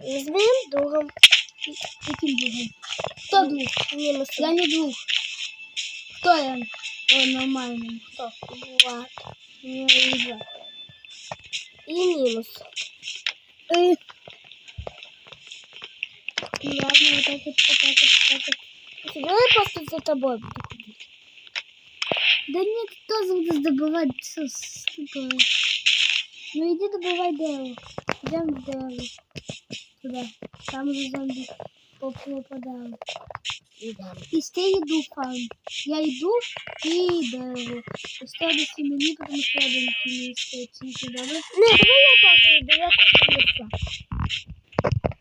З моїм другом. Яким другом? Хто друг? Мінус. Я не друг. Хто я? О, нормальний. Хто? Влад. Я Ліза. І мінус. Е. Ну ладно, вот так вот, вот так вот, вот так вот. Давай просто за тобою буду ходити. Да нет, кто будет добывать все ступое? Ну иди добывай дерево. Идем в дерево. Туда. Там уже зомби попадают. Ідемо. И стей иду фарм. Я иду и дерево. Оставлю семени, потому что я буду не стоять. Не туда. Ну, Не, давай я теж йду, я теж несла.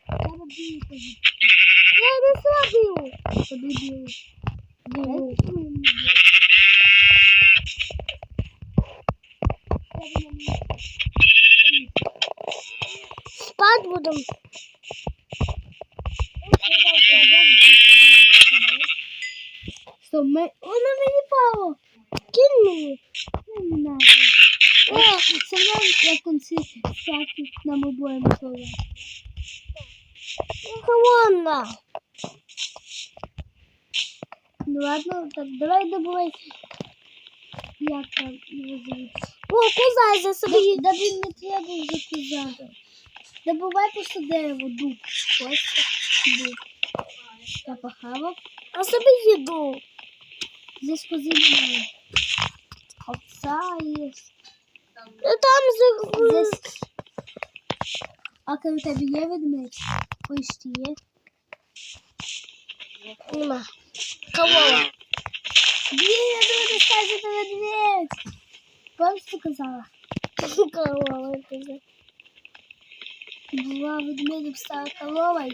я буду ходить. Я несла бігу. Тобі біло. Бігу. Спать будемо. Я в конце ставки нам обоим условия. Холодно. Ну ладно, так давай добывай. Як там его зовут? О, кузай за собі. Да, блин, не треба вже кузати. Добувай просто дерево, дуб. Ось дуб. Я похавав. А собі їду. Здесь кози немає. Овца есть. І там за... Здесь... А коли у тебе є ведмедь? Почти є. Нема. Кого? Блін, я думаю, ти скажеш, це ведмедь. Помніш, ти казала? Кого? це за- Була ведмедем стала коровой.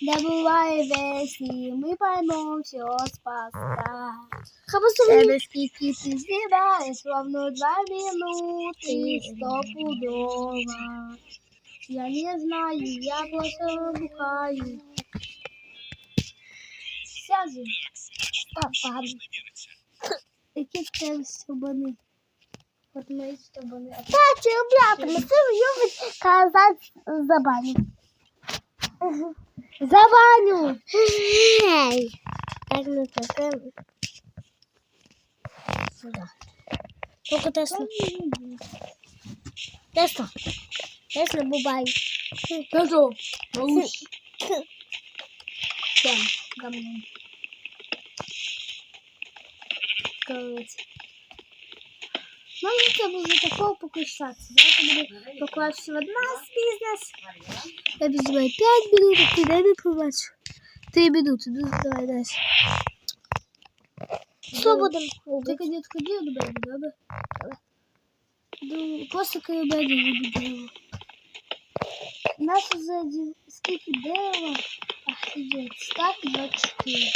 Да бывает весны, мы поймем все спасать. Тебе скільки ти зібралась, словно два минути стопудова. Я не знаю, я просто вибухаю. Сяду. Так, погано. Які в тебе стубани? От мої стубани. Так, чи облятами, це любить казати за баню. За баню! Так, ну так. Сюди. Тільки Тесла. Тесла. Тесла, бубай. Кажу, малыш. Всем, гамнем. Короче. Ну, я тебе вже такого покусаться. Я буду покласти в нас бізнес. Я візьму 5 минут, а ти дай не побачу. 3 минути, ну давай дальше. Що будемо Ти робити? коли відходив до мене, добре? Ну, просто коли мене вибудемо. У нас уже один- скільки дерева? Офігеть, стак 24.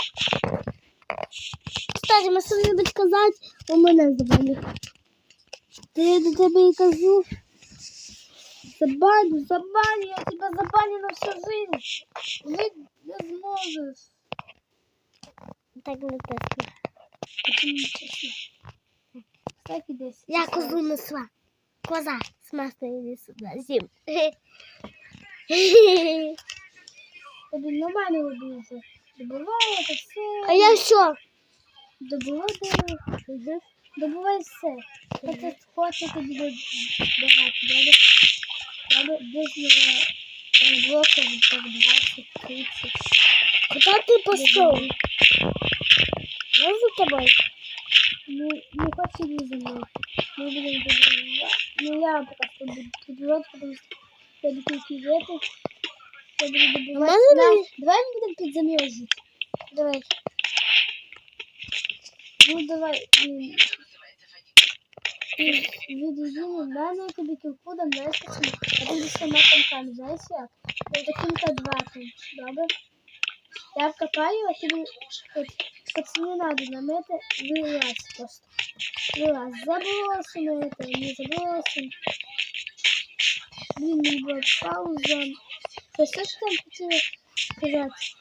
Кстати, ми собі любить казати, у мене за баню. Ти до тебе і кажу. Забаню, забаню, я тебе забаню на всю жизнь. Жить не зможеш. Так не Тесла. Так іди. Я козу несла. Коза з масною несла. Зім. Тобі нормально робилося. Добувала це все. А я що? Добувала, добувала. Добувай все. Та це хоче тобі давати. Я би десь блоків 20-30. Куди ти пішов? Я за тобою. Ну, не хоче її за мною. Ми будемо добувати. Ну, я поки що буду добувати, тому що я буду тільки вети. Я буду добувати. Можна Давай, мені? давай ми будемо під землею жити. Давай. Ну, давай. м, Ти відійди від мене, я тобі кілку дам, знаєш, таким, а ти будеш сама там, знаєш як? Ну, таким квадратом, добре? Я вкопаю, а хоч не надо на мети, вилазь просто. Вилазь, забросимо это, не забросим. Блин, не будет пауза. Что ж там хотела сказать?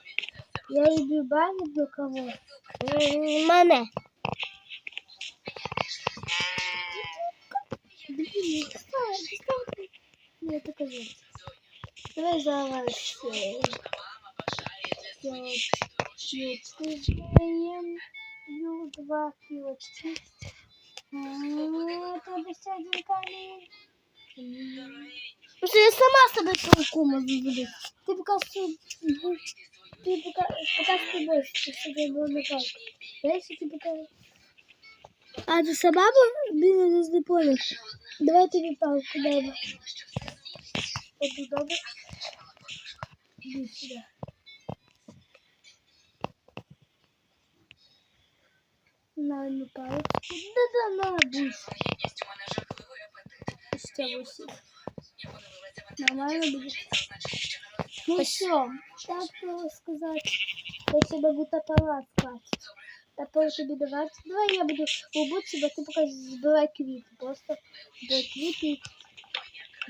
Я люблю баню для кого? М, Мене. Блин, встань. Ну, я так кажу. Давай зараз. е, п'ять, п'ять, тиждень, ну, два кілочки. А, Треба ще один камінь. М, Ну, що я сама себе пауку можу зробити. Ти поки що... Ти поки, поки що ти будеш, ти собі було не так. Я ще ти поки... А ти сама б біла не понял? Давай тобі палку дай. Иди, добре? Иди сюда. На одну палочку. Да-да, на быстро. Что высит? Нормально будет? Ну все, так было сказать. Я тебе буду палат хватит. Топор тобі давати. Давай я буду убути себе, ти поки збирай квіти. Просто збирай квіти.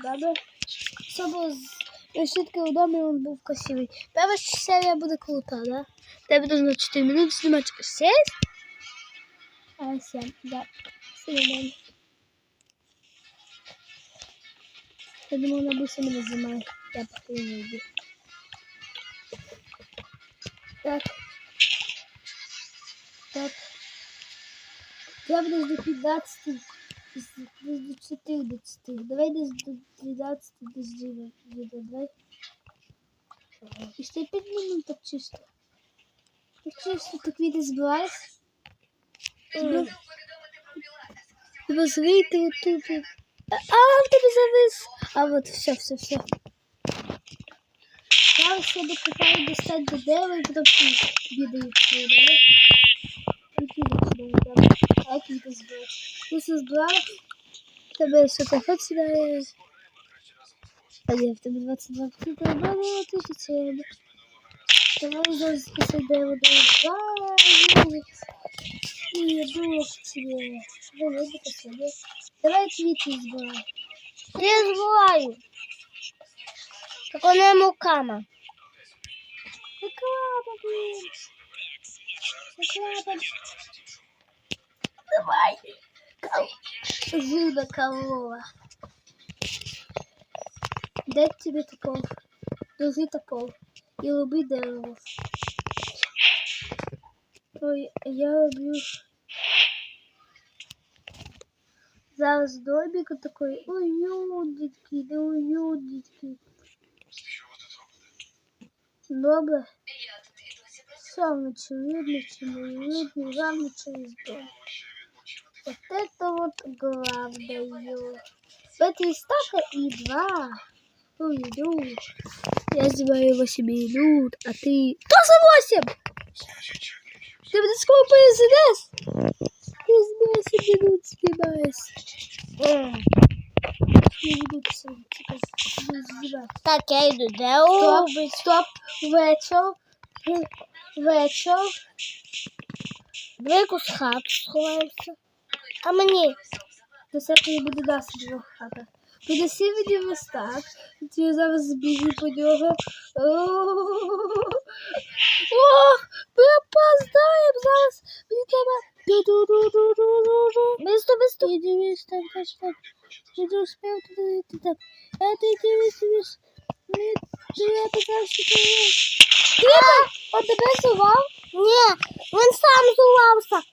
Добре? Все було з решеткою у домі, він був красивий. Перша серія буде крута, да? Тебе должно 4 минути знімати 6. А 7, да. Все нормально. Я думаю, вона більше мене знімає. Я поки не йду. Так. Так. Я буду до 15, десь до 14. Давай десь до 12 дожди відео. Давай. І ще 5 минут так чисто. Так чисто, так відео збираєш. М. Тебе звийти отут. А, в тебе завис. А вот, все, все, все. Я ще докопаю достать до дерева і потім відео купую, добре? Які відео добре? А які відео збирати? Ну, все збирала. Тебе що ти хоч сюди? А я в тебе 22 пакети, а в мене тисяча. Давай зараз писати дерево до и тебе. Давай, квиты избирай. Я збиваю. Так вона мукама. Шоколада, блин. Шоколада. Давай. Жуда корова. Дай тебе топор. Держи топор. И руби дерево. Ой, я роблю. Зараз домик такой. Ой, дітки, да дітки. Добре. Сам очевидно, не видно, вам через дом. Вот это вот главное. Это из стака и два. Ой, идут. Я снимаю 8 минут, а ты... Тоже 8! Ты мне сколько произведешь? Ты за 8 минут снимаешь. М. Не буду писать, типа, буду снимать. Так, я йду. Де у? Стоп, стоп, вечір. Вечір. Двійку з хат сховаємося. А мені? До всякої буде досить двох хата. Підесі мені мостак. Я зараз збігу по нього. Ох, треба. Ду-ду-ду-ду-ду-ду. Бисто, бисто. Іди, вісь, там, там, там. Я не успів туди йти там. А ти йди, вісь, вісь. Ні, ти я питав, що ти є. Треба, он тебе зував? Ні, він сам зувався.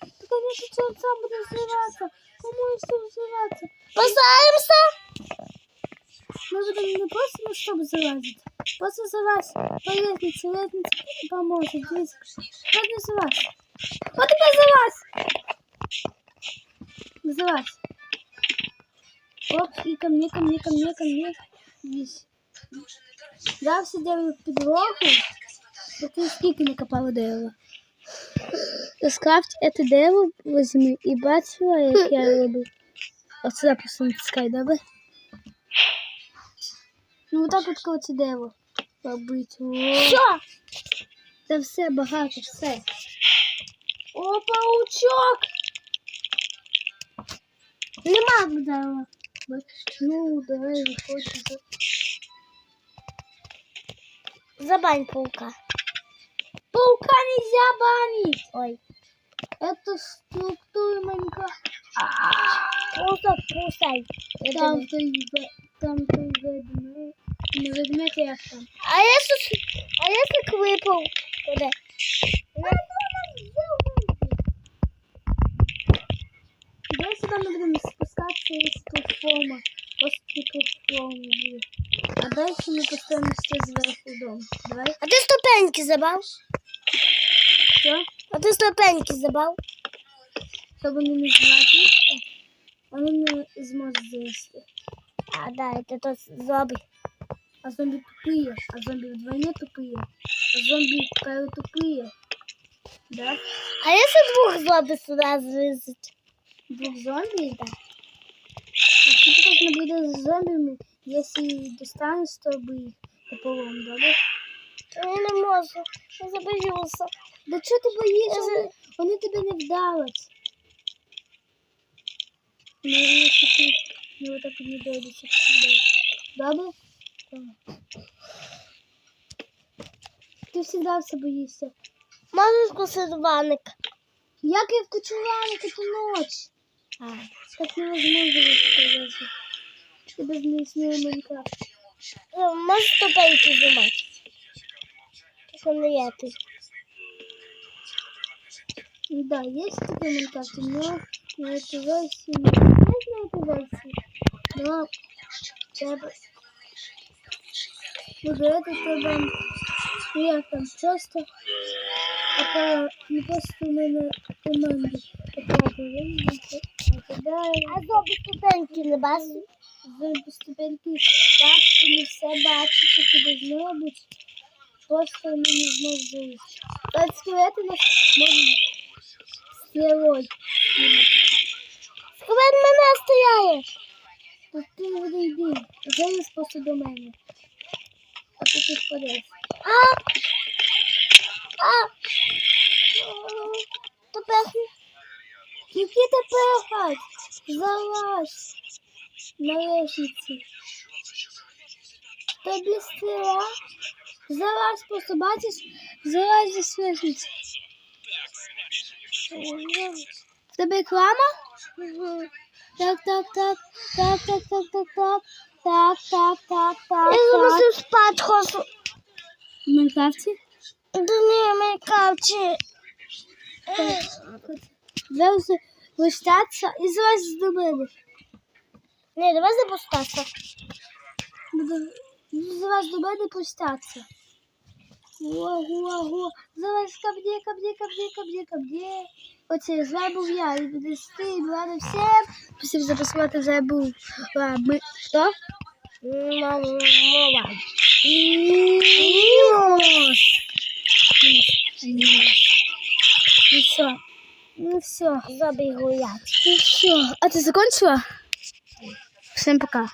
Так, конечно, что он сам будет взрываться. Кому и что взрываться? Посаємося? Мы будем не просто на что залазить. Просто залазь. Поехать, лестница поможет. Здесь. Вот не залазь. Вот теперь залазь. Залазь. Оп, и ко мне, ко мне, ко мне, ко мне. Здесь. Я все делаю підлогу. Поки скільки не копали дерева. Скрафт это дерево возьми і бачила, як я роблю. От сюди просто натискай, добре? Ну вот так от коли це дерево робити. О, Що? Це все багато, все. О, паучок! Нема дерева. Ну, давай виходь. Забань паука. Паука нельзя банить. Ой. Это структура Майнкрафта. Просто кусай. Это Там ве- там той ведмедь. Не ведмедь, як там. А если, а если выпал? Куда? мы сюда мы будем спускаться из платформы. После платформы будет. А дальше мы построим все сверху дом. Давай. А ты ступеньки забал? Что? А ты ступеньки забал? Чтобы не называть. Вони а не зможуть залізти. А, да, это тот зомби. А зомби тупые. А зомби вдвойне тупые. А зомбі тупые. Да? А если двух зомби сюда залезть? двух зомби издать. Тут можно наблюдать за зомбими, если достанут, чтобы их пополам дали. Я не можу, я забоюся. Да чого ты боишься? Вони, вони тебе не вдавать. Ну, Ты ти його так не дойдеш, як завжди. Добре? Ти все боїшся. Можеш кусити ваник? Як я вкочу ваника ту ніч? А. Так невозможно сказать. Ты без смею Майнкрафт. Ну, Можеш ступеньки не я ти. И да, есть такой Майнкрафт, но на этой версии не есть на этой версии. Но треба... Буду это треба... Я там просто... Это не просто у меня команды. Это повинно, а зоби ступеньки не бачиш? Зоби ступеньки бачиш, не все басы, что ты тобі зробить. Просто мені знову зробить. Тот скелет не може стрілой. Скелет мене стріляє. Та ти не йди. Зараз просто до мене. А ти тут подивись. А! А! Тепер Які тепер хать? Залазь на лестниці. Тобі стріла? Залазь просто, бачиш? Залазь з лестниці. В тебе реклама? Так, так, так, так, так, так, так, так, так, так, так, так, я так. зараз спати хочу. В Майнкрафті? Да не, мені кавчі. Вовзи листаться і злазь до мене. Не, давай запускаться. Злазь до мене пустяться. Ого-го. Залазь ко мне, ко мне, ко мне, ко мне, ко мне. Оце з вами я, і Денис, ти, Мілана, всім. Спасибо за просмотр, з а, ми... Хто? Мама. Німос. Німос. Німос. І все. Ну все. Зомби гулять. Ну все. А ты закончила? Всем пока.